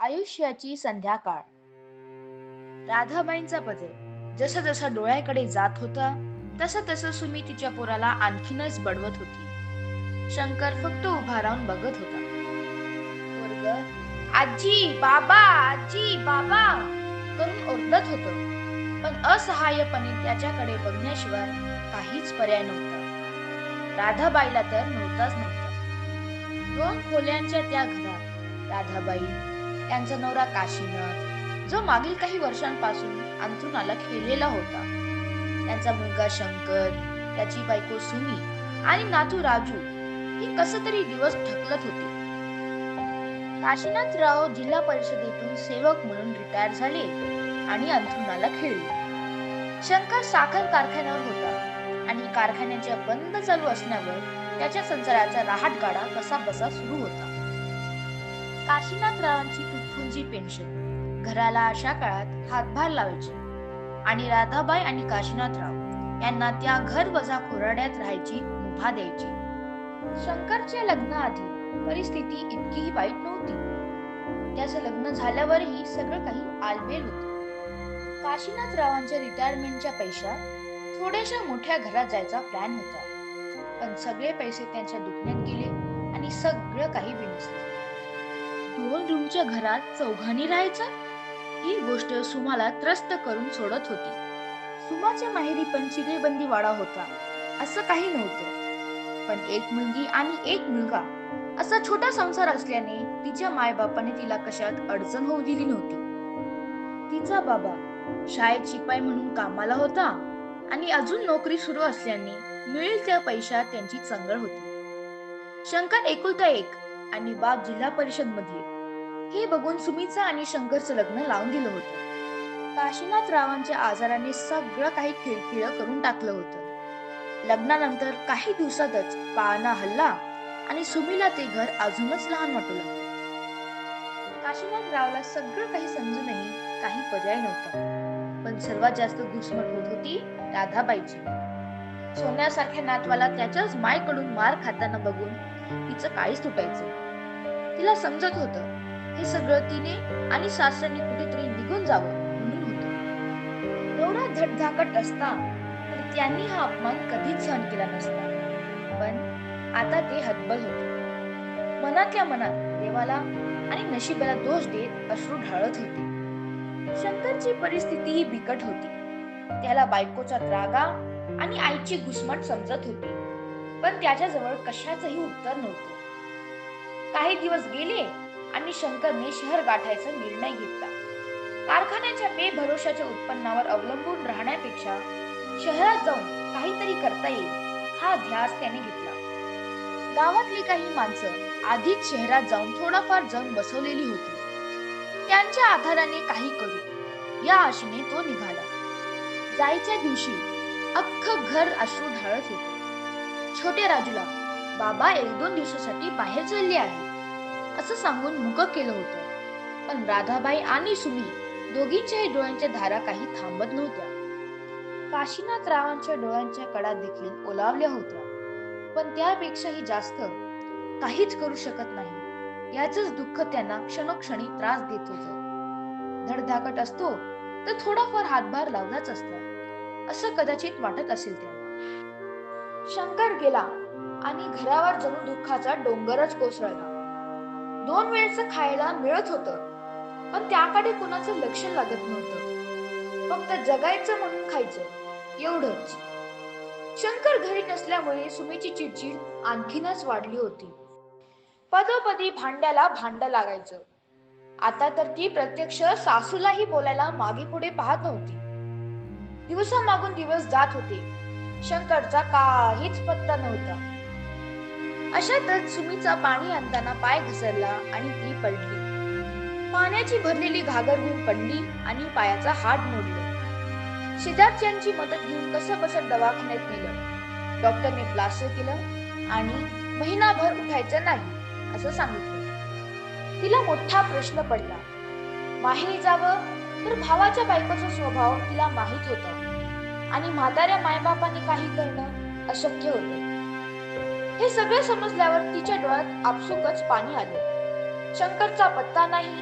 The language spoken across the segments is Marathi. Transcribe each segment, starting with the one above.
आयुष्याची संध्याकाळ. राधाबाईंचा पदर जसं जसं डोळ्याकडे जात होता तसं तसं सुमी तिच्या पोराला आणखीनच बडवत होती. शंकर फक्त उभा राहून बघत होता. पोरग आजी बाबा आजी बाबा करून ओरडत होत. पण असहाय्यपणे त्याच्याकडे बघण्याशिवाय काहीच पर्याय नव्हता. राधाबाईला तर नव्हताच नव्हता. दोन खोल्यांच्या त्या घरात राधाबाई त्यांचा नवरा काशीनाथ जो मागील काही वर्षांपासून अंथरुणाला खेळलेला होता. त्यांचा मुलगा शंकर त्याची बायको सुमी आणि नातू राजू ही कस तरी दिवस ढकलत होते. काशीनाथराव जिल्हा परिषदेतून सेवक म्हणून रिटायर झाले आणि अंथरुणाला खेळले. शंकर साखर कारखान्यावर होता आणि कारखान्याच्या बंद चालू असण्यावर त्याच्या संसाराचा राहटगाडा कसा बसा सुरू होता. काशीनाथरावांची तुटपुंजी पेन्शन. घराला अशा काळात हातभार लावायचे. आणि राधाबाई आणि काशीनाथराव यांना त्या घर वजा खोराड्यात राहायची मुभा द्यायची. शंकरच्या लग्नाआधी परिस्थिती इतकीही वाईट नव्हती. त्याचं लग्न झाल्यावरही सगळं काही आलबेल होत. काशीनाथरावांच्या रिटायरमेंटच्या पैशात थोड्याशा मोठ्या घरात जायचा प्लॅन होता. पण सगळे पैसे त्यांच्या दुखण्यात गेले आणि सगळं काही विनसलं दोन रूमच्या घरात चौघांनी राहायचं? ही गोष्ट सुमाला त्रस्त करून सोडत होती. सुमाच्या माहेरी पण चिरेबंदी वाडा होता. असं काही नव्हतं. पण एक मुलगी आणि एक मुलगा असा छोटा संसार असल्याने तिच्या मायबापाने तिला कशात अडचण होऊ दिली नव्हती. तिचा बाबा शाळेत शिपाई म्हणून कामाला होता आणि अजून नोकरी सुरू असल्याने मिळेल त्या पैशात त्यांची चंगळ होती. शंकर एकुलता एक आणि बाप जिल्हा परिषदमध्ये हे बघून सुमीचा आणि शंकरचं लग्न लावून दिलं होतं. काशीनाथ रावांच्या आजाराने सगळं काही खिळखिळ करून टाकलं होतं. लग्नानंतर काही दिवसातच पाळणा हल्ला आणि सुमीला ते घर अजूनच लहान वाटू लागलं. काशीनाथ रावला सगळं काही समजूनही काही पर्याय नव्हता. पण सर्वात जास्त घुसमट होत होती राधाबाईची. सोन्यासारख्या नातवाला त्याच्याच मायकडून मार खाताना बघून तिचं काळीच तुटायचं तिला समजत होतं हे सगळं तिने आणि सासऱ्याने कुठेतरी निघून जावं म्हणून होत. एवढा धडधाकट असता तर त्यांनी हा अपमान कधीच सहन केला नसता. पण आता ते हतबल होते. मनातल्या मनात देवाला आणि नशिबाला दोष देत अश्रू ढाळत होते. शंकरची परिस्थिती ही बिकट होती. त्याला बायकोचा त्रागा आणि आईची घुसमट समजत होती. पण त्याच्याजवळ कशाचंही उत्तर नव्हतं. काही दिवस गेले आणि शंकरने शहर गाठायचा निर्णय घेतला. कारखान्याच्या बेभरोशाच्या उत्पन्नावर अवलंबून राहण्यापेक्षा शहरात जाऊन काहीतरी करता येईल हा ध्यास त्याने घेतला. गावातली काही माणसं आधीच शहरात जाऊन थोडाफार जम बसवलेली होती. त्यांच्या आधाराने काही करू या आशेने तो निघाला. जायच्या दिवशी अख्खं घर अश्रू ढाळत होते. छोट्या राजूला बाबा एक दोन दिवसासाठी बाहेर चालले आहे. असं सांगून मुक केलं होतं. पण राधाबाई आणि सुमी दोघींच्याही डोळ्यांच्या धारा काही थांबत नव्हत्या. काशीनाथ रावांच्या डोळ्यांच्या कडा देखील ओलावल्या होत्या. पण त्यापेक्षाही जास्त काहीच करू शकत नाही. याच दुःख त्यांना क्षणोक्षणी त्रास देत होत. धडधाकट असतो तर थोडाफार हातभार लावलाच असतो. असं कदाचित वाटत असेल त्यांना. शंकर गेला आणि घरावर जणू दुःखाचा डोंगरच कोसळला. दोन वेळचं खायला मिळत होत पण त्याकडे कोणाचं लक्ष लागत नव्हतं. फक्त जगायचं म्हणून खायचं एवढंच. शंकर घरी नसल्यामुळे सुमीची चिडचिड आणखीनच वाढली होती. पदोपदी भांड्याला भांड लागायचं. आता तर ती प्रत्यक्ष सासूलाही बोलायला मागे पुढे पाहत नव्हती. दिवसामागून दिवस जात होते. शंकरचा काहीच पत्ता नव्हता. अशातच सुमीचा पाणी आणताना पाय घसरला आणि ती पडली. पाण्याची भरलेली घागर घेऊन पडली आणि पायाचा हाड मोडला. सिद्धार्थ यांची मदत घेऊन कसं बसत दवाखान्यात नेलं. डॉक्टरने प्लास्टर केलं आणि महिनाभर उठायचं नाही असं सांगितलं. तिला मोठा प्रश्न पडला. माहेरी जावं तर भावाच्या बायकोचा स्वभाव तिला माहीत होता. आणि म्हाताऱ्या मायबापाने काही करणं अशक्य होतं. हे सगळं समजल्यावर तिच्या डोळ्यात आपसुकच पाणी आले. शंकरचा पत्ता नाही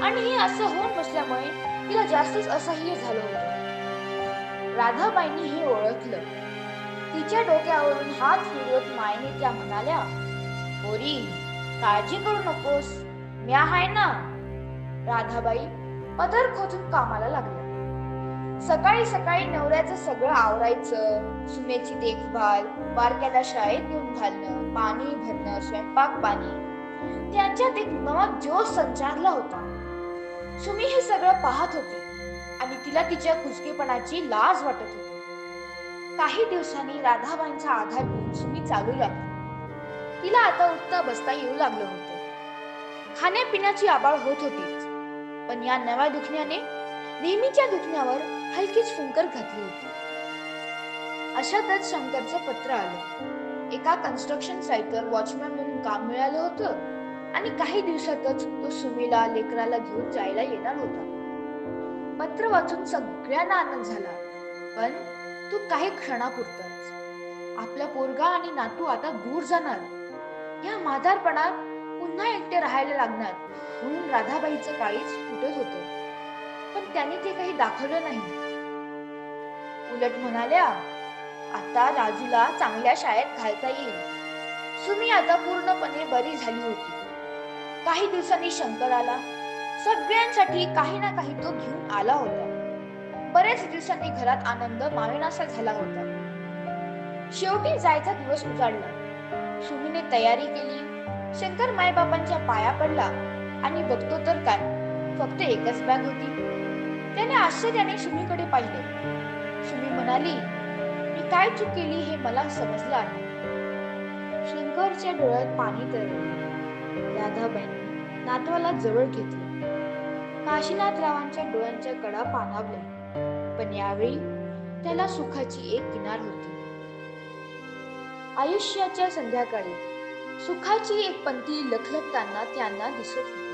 आणि हे असं होऊन बसल्यामुळे तिला जास्तच असह्य झालं होतं. राधाबाईंनी हे ओळखलं. तिच्या डोक्यावरून हात फिरवत मायने त्या म्हणाल्या पोरी काळजी करू नकोस. म्या आहे ना. राधाबाई पदर खोचून कामाला लागल्या. सकाळी सकाळी नवऱ्याचं सगळं आवरायचं सुनेची देखभाल बारक्याला शाळेत घेऊन घालणं पाणी भरणं स्वयंपाक पाणी. त्यांच्यात एक नवा जोश संचारला होता. सुमी हे सगळं पाहत होती आणि तिला तिच्या कुचकेपणाची लाज वाटत होती. काही दिवसांनी राधाबाईंचा आधार घेऊन सुमी चालू लागली तिला आता उठता बसता येऊ लागलं होतं. खाण्यापिण्याची आबाळ होत होतीच. पण या नव्या दुखण्याने नेहमीच्या दुखण्यावर हलकीच फुंकर घातली होती. अशातच शंकरचं पत्र आलं. एका कन्स्ट्रक्शन साईटवर वॉचमॅन म्हणून काम मिळालं होतं आणि काही दिवसातच तो सुमीला लेकराला घेऊन जायला येणार होता. पत्र वाचून सगळ्यांना आनंद झाला पण तू काही क्षणापुरताच. आपला पोरगा आणि नातू आता दूर जाणार. या माधारपणात पुन्हा एकटे राहायला लागणार म्हणून राधाबाईचं काळीच फुटत होतं. पण त्याने ते काही दाखवलं नाही. उलट म्हणाल्या आता राजूला चांगल्या शाळेत घालता येईल. सुमी आता पूर्णपणे बरी झाली होती. काही दिवसांनी शंकर आला सगळ्यांसाठी काही ना काही तो घेऊन आला होता. बरेच दिवसांनी घरात आनंद मावेनासा झाला होता. शेवटी जायचा दिवस उजाडला. सुमीने तयारी केली. शंकर मायबापांच्या पाया पडला आणि बघतो तर काय फक्त एकच बॅग होती. त्याने आश्चर्याने शुमीकडे पाहिले. शुमी म्हणाली मी काय चूक केली हे मला समजलं आहे शंकरच्या डोळ्यात पाणी तरळलं राधाबाईंनी नातवाला जवळ घेतलं. काशीनाथरावांच्या डोळ्यांच्या कडा पाणावल्या पण यावेळी त्याला सुखाची एक किनार होती. आयुष्याच्या संध्याकाळी सुखाची एक पंथी लखलखताना त्यांना दिसत होती.